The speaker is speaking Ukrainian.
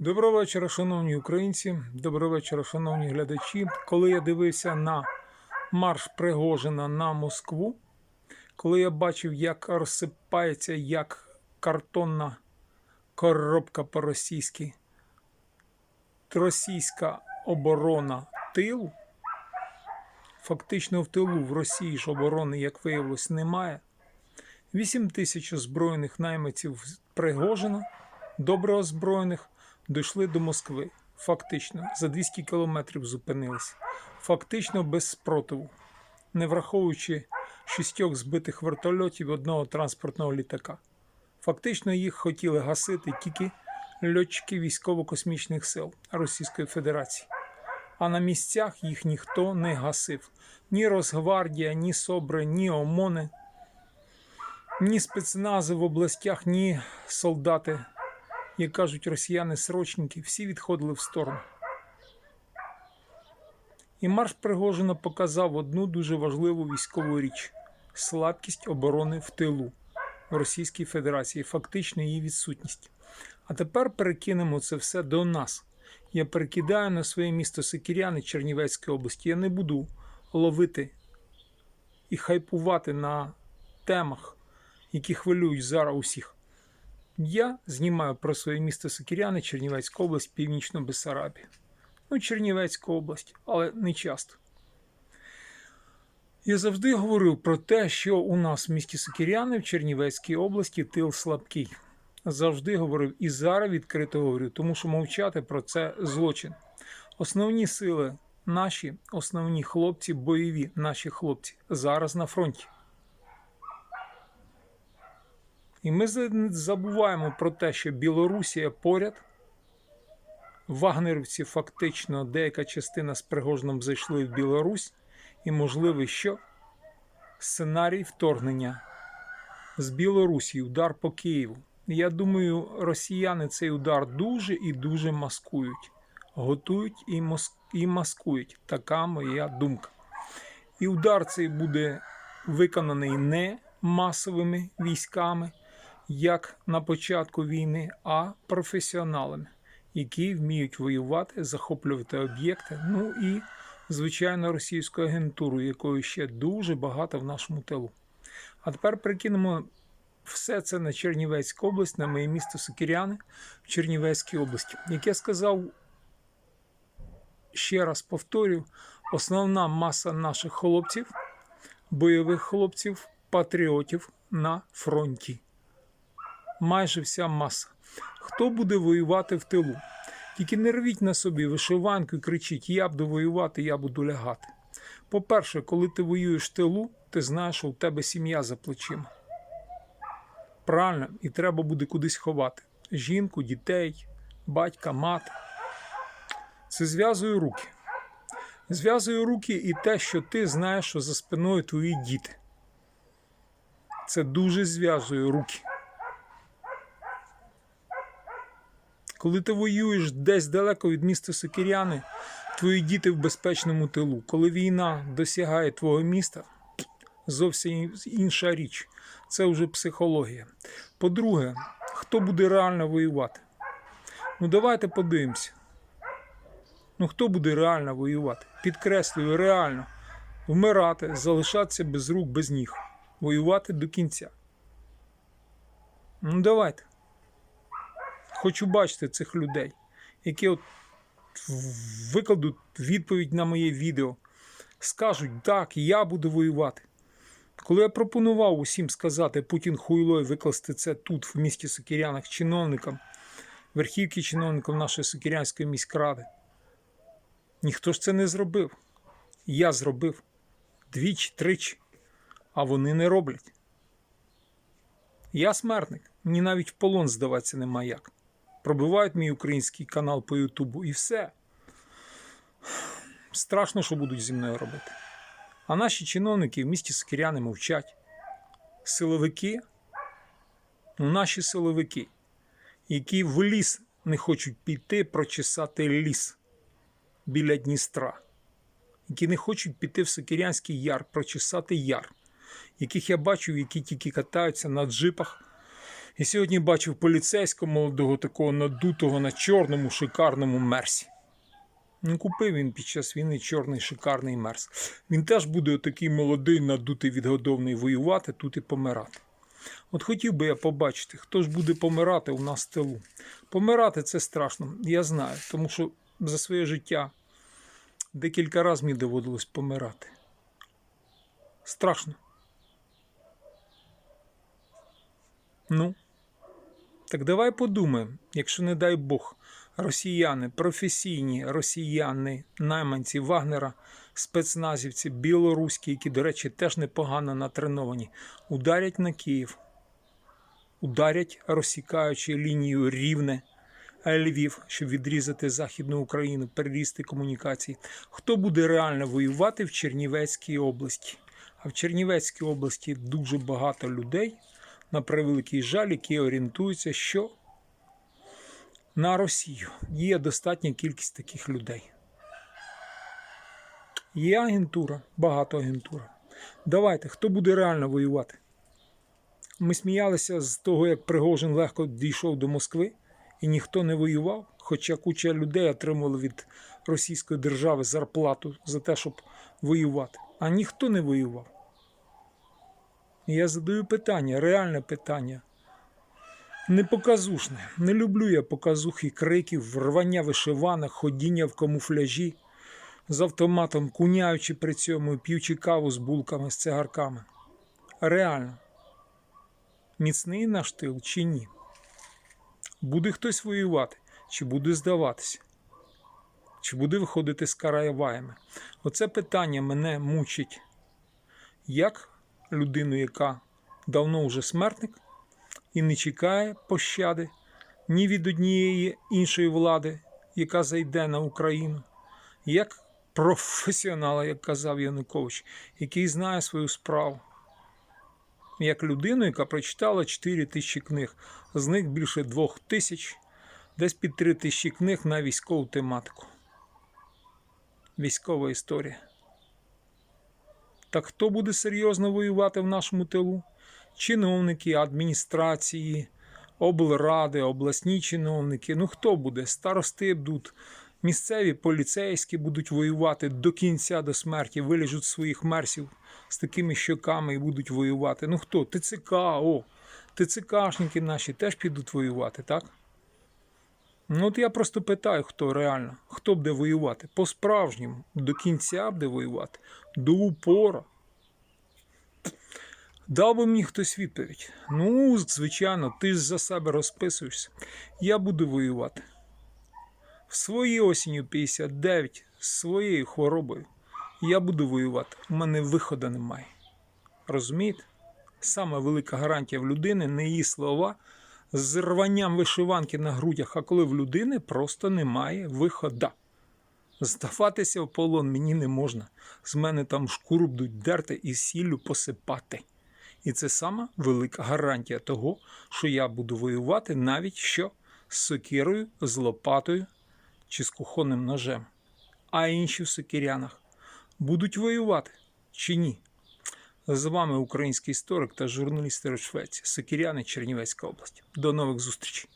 Доброго вечора, шановні українці. Доброго вечора, шановні глядачі. Коли я дивився на марш Пригожина на Москву, коли я бачив, як розсипається як картонна коробка по-російськи, російська оборона тилу, фактично в тилу в Росії ж оборони, як виявилось, немає. 8 тисяч озброєних наймиців Пригожина, добре озброєних, дійшли до Москви. Фактично, за 200 кілометрів зупинилися. Фактично без спротиву, не враховуючи шістьох збитих вертольотів одного транспортного літака. Фактично їх хотіли гасити тільки льотчики військово-космічних сил Російської Федерації. А на місцях їх ніхто не гасив. Ні Росгвардія, ні СОБРи, ні ОМОНи, ні спецнази в областях, ні солдати, як кажуть росіяни срочники, всі відходили в сторону. І марш Пригожина показав одну дуже важливу військову річ слабкість оборони в тилу в Російській Федерації, фактично її відсутність. А тепер перекинемо це все до нас. Я перекидаю на своє місто Сикіряни Чернівецької області. Я не буду ловити і хайпувати на темах, які хвилюють зараз усіх. Я знімаю про своє місто Сокіряни, Чернівецька область, Північну Бессарабію. Ну, Чернівецька область, але не часто. Я завжди говорив про те, що у нас в місті Сокіряни в Чернівецькій області тил слабкий. Завжди говорив і зараз відкрито говорю, тому що мовчати про це злочин. Основні сили наші, основні хлопці, бойові наші хлопці зараз на фронті. І ми забуваємо про те, що Білорусія поряд. Вагнерівці фактично деяка частина з Пригожином зайшли в Білорусь, і можливий що? Сценарій вторгнення з Білорусі, удар по Києву. Я думаю, росіяни цей удар дуже і дуже маскують. Готують і, мос- і маскують. Така моя думка. І удар цей буде виконаний не масовими військами, як на початку війни, а професіоналами, які вміють воювати, захоплювати об'єкти. Ну і, звичайно, російську агентуру, якої ще дуже багато в нашому тилу. А тепер прикинемо все це на Чернівецьку область, на моє місто Сокіряни в Чернівецькій області. Як я сказав, ще раз повторю, основна маса наших хлопців, бойових хлопців, патріотів на фронті. Майже вся маса. Хто буде воювати в тилу? Тільки не рвіть на собі вишиванку і кричіть: Я буду воювати, я буду лягати. По-перше, коли ти воюєш в тилу, ти знаєш, що у тебе сім'я за плечима. Правильно, і треба буде кудись ховати: жінку, дітей, батька, мати. Це зв'язує руки. Зв'язує руки і те, що ти знаєш, що за спиною твої діти. Це дуже зв'язує руки. Коли ти воюєш десь далеко від міста Сокіряни, твої діти в безпечному тилу. Коли війна досягає твого міста, зовсім інша річ. Це вже психологія. По-друге, хто буде реально воювати? Ну давайте подивимося. Ну хто буде реально воювати? Підкреслюю, реально вмирати, залишатися без рук, без ніг, воювати до кінця. Ну давайте. Хочу бачити цих людей, які от викладуть відповідь на моє відео, скажуть, так, я буду воювати. Коли я пропонував усім сказати Путін хуйло викласти це тут, в місті Сокірянах, чиновникам, верхівки чиновникам нашої Сокірянської міськради, ніхто ж це не зробив. Я зробив двічі, тричі, а вони не роблять. Я смертник, мені навіть в полон здаватися нема як. Пробивають мій український канал по Ютубу і все. Страшно, що будуть зі мною робити. А наші чиновники в місті Скіряни мовчать. Силовики, ну наші силовики, які в ліс не хочуть піти прочесати ліс біля Дністра, які не хочуть піти в Сокирянський яр, прочесати яр, яких я бачу, які тільки катаються на джипах І сьогодні бачив поліцейського молодого, такого надутого на чорному шикарному мерсі. Ну, купив він під час війни чорний шикарний мерс. Він теж буде отакий молодий, надутий, відгодовний воювати тут і помирати. От хотів би я побачити, хто ж буде помирати у нас в тилу. Помирати це страшно, я знаю, тому що за своє життя декілька разів мені доводилось помирати. Страшно. Ну, так давай подумаємо, якщо не дай Бог, росіяни, професійні росіяни, найманці Вагнера, спецназівці, білоруські, які, до речі, теж непогано натреновані, ударять на Київ, ударять, розсікаючи лінію рівне. Львів, щоб відрізати Західну Україну, перерізти комунікації. Хто буде реально воювати в Чернівецькій області? А в Чернівецькій області дуже багато людей, на превеликий жаль, які орієнтуються, що на Росію є достатня кількість таких людей. Є агентура, багато агентура. Давайте, хто буде реально воювати? Ми сміялися з того, як Пригожин легко дійшов до Москви, і ніхто не воював, хоча куча людей отримували від Російської держави зарплату за те, щоб воювати. А ніхто не воював. Я задаю питання, реальне питання. Не показушне. Не люблю я показухи криків, рвання вишиванок, ходіння в камуфляжі з автоматом, куняючи при цьому, і п'ючи каву з булками, з цигарками. Реально. Міцний наш тил чи ні? Буде хтось воювати, чи буде здаватися? Чи буде виходити з караваями? Оце питання мене мучить як людину, яка давно вже смертник і не чекає пощади ні від однієї іншої влади, яка зайде на Україну, як професіонала, як казав Янукович, який знає свою справу. Як людину, яка прочитала 4 тисячі книг, з них більше 2 тисяч, десь під 3 тисячі книг на військову тематику. Військова історія. Так хто буде серйозно воювати в нашому тилу? Чиновники, адміністрації, облради, обласні чиновники. Ну хто буде? Старости будуть, місцеві поліцейські будуть воювати до кінця до смерті, виліжуть своїх мерсів з такими щоками і будуть воювати. Ну хто? ТЦК, о, ТЦКшники наші теж підуть воювати, так? Ну, от я просто питаю, хто реально, хто буде воювати? По-справжньому, до кінця буде воювати, до упора. Дав би мені хтось відповідь. Ну, звичайно, ти ж за себе розписуєшся. Я буду воювати. В своїй осінню 59 з своєю хворобою. Я буду воювати. У мене виходу немає. Розумієте? Саме велика гарантія в людини не її слова з рванням вишиванки на грудях, а коли в людини просто немає виходу. Здаватися в полон мені не можна. З мене там шкуру будуть дерти і сіллю посипати. І це сама велика гарантія того, що я буду воювати навіть що з сокирою, з лопатою чи з кухонним ножем. А інші в сокирянах будуть воювати чи ні? З вами український історик та журналіст Швеції, Сокіряни Чернівецька область. До нових зустрічей.